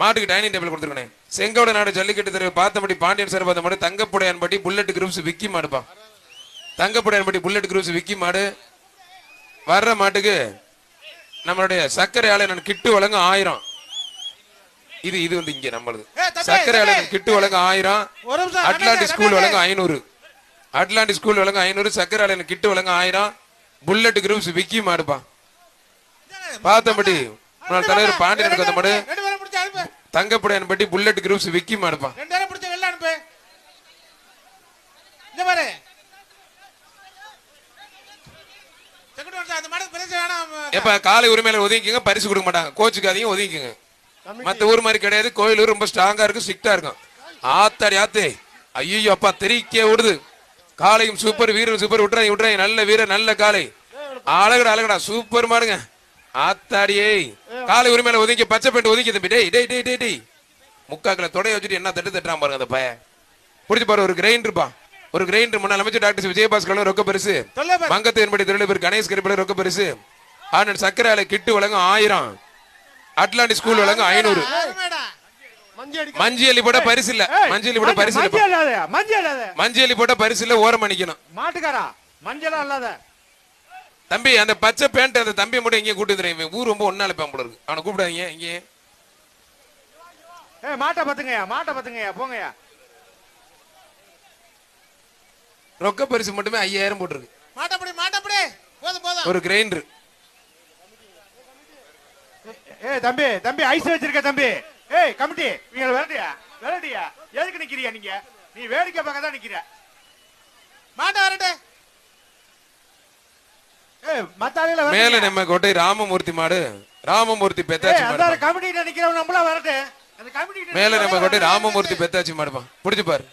மாட்டுக்கு dining table கொடுத்துருக்கேன். செங்கோட நாடு ஜல்லிக்கட்டு தெருவு பார்த்தபடி பாண்டியன் சார் பார்த்த மாடு தங்கப்புடையான்பட்டி புல்லட் குரூப்ஸ் விக்கி மாடுப்பா. தங்கப்புடையான்பட்டி புல்லட் குரூப்ஸ் விக்கி மாடு. வர்ற மாட்டுக்கு நம்மளுடைய சர்க்கரை ஆலையன் கிட்டு வழங்க ஆயிரம். இது இது வந்து இங்க நம்மளுது. சர்க்கரை. ஆலையன் கிட்டு வழங்க ஆயிரம். Atlantic school. வழங்க ஐநூறு. அட்லாண்டிக் ஸ்கூல் வழங்க ஐநூறு சர்க்கரை ஆலையன் கிட்டு வழங்க ஆயிரம். புல்லட் குரூப்ஸ் விக்கி மாடுப்பா. பார்த்தபடி தலைவர் பாண்டியனுக்கு வந்த மாடு ரெண்டு பேரும் பிடிச்சு அனுப்பு தங்கப்புடையான்பட்டி புல்லட் குரூப்ஸ் விக்கி மாடுப்பா ரெண்டு பேரும் பிடிச்சு வெளில அனுப்பு. இந்த பாரு. செக்கெட் வந்து அந்த மாடு பிரச்சனை வேணாம் எப்ப காலை உரிமையில ஒதுங்கிக்கங்க பரிசு கொடுக்க மாட்டாங்க. கோச்சுக்காதீங்க ஒதுங்கிக்கங்க. மத்த ஊர் மாதிரி கிடையாது கோயில் ரொம்ப ஸ்ட்ராங்கா இருக்கும் ஸ்ட்ரிக்டா இருக்கும். ஆத்தாடி ஆத்தே. ஐயோ அப்பா தெறிக்க விடுது காலையும் சூப்பர் வீரர் சூப்பர் விட்டுறாங்க விட்டுறாங்க நல்ல வீரர் நல்ல காலை. அழகுடா அழகுடா சூப்பர் மாடுங்க. ஆத்தாடியே. காலை உரிமையில ஒதுங்கி பச்சை பெண்டு ஒதுக்கி தம்பி. டேய் டேய் டேய் டேய் டேய். முக்காக்கில தொடைய வச்சுட்டு என்ன தட்டு தட்டுறான் பாருங்க அந்த பையன். பிடிச்சு பாரு ஒரு கிரைண்டர்ப்பா ஒரு கிரைண்டர் முன்னாள் அமைச்சர் டாக்டர் விஜயபாஸ்கர் ரொக்க பரிசு. தொல்லை பாரு. மங்கத்து என்படி தொழிலதிபர் கணேஷ் கரிப்பட ரொக்க பரிசு. ஆனந்த் சக்கரை ஆலை கிட்டு வழங்கும் ஆயிரம். அட்லாண்டிக் ஸ்கூல் வழங்கும் ஐநூறு. அருமைடா. மஞ்சி அடிக்க மஞ்சி அள்ளி போட்ட பரிசு இல்ல. மஞ்சி அள்ளி போட்ட பரிசு மஞ்சள் இல்ல மஞ்சள் போட்ட பரிசு இல்ல ஓரம் அணிக்கணும். மாட்டுக்காரா? மஞ்சளா இல்லாத தம்பி அந்த பச்சை பேண்ட் அந்த தம்பி மட்டும் இங்கே கூட்டு வந்துடுறேன் ஊர் ரொம்ப ஒன்னால போல இருக்கு. அவனை கூப்பிடாதீங்க இங்கே. ஏ மாட்டை பத்துங்கய்யா மாட்டை பத்துங்கய்யா போங்கய்யா. ரொக்க பரிசு மட்டுமே ஐயாயிரம் போட்டிருக்கு. மாட்டப்படி மாட்டப்படி போதும் போதும். ஒரு கிரைண்டர் ஏ தம்பி தம்பி ஐஸ் வச்சிருக்க தம்பி. ஏய் கமிட்டி நீங்க விரட்டியா விரட்டியா எதுக்கு நிக்கிறியா நீங்க? நீ வேடிக்கை பார்க்க தான் நிக்கிற. மாட்ட வரட்டு. மேல நம்ம கோட்டை ராமமூர்த்தி மாடு ராமமூர்த்தி பெத்தாச்சி மாடு நிக்கிறவன் நம்மள வரட்டு. மேல நம்ம கோட்டை ராமமூர்த்தி பெத்தாச்சி மாடுப்பா. பிடிச்சு பாரு.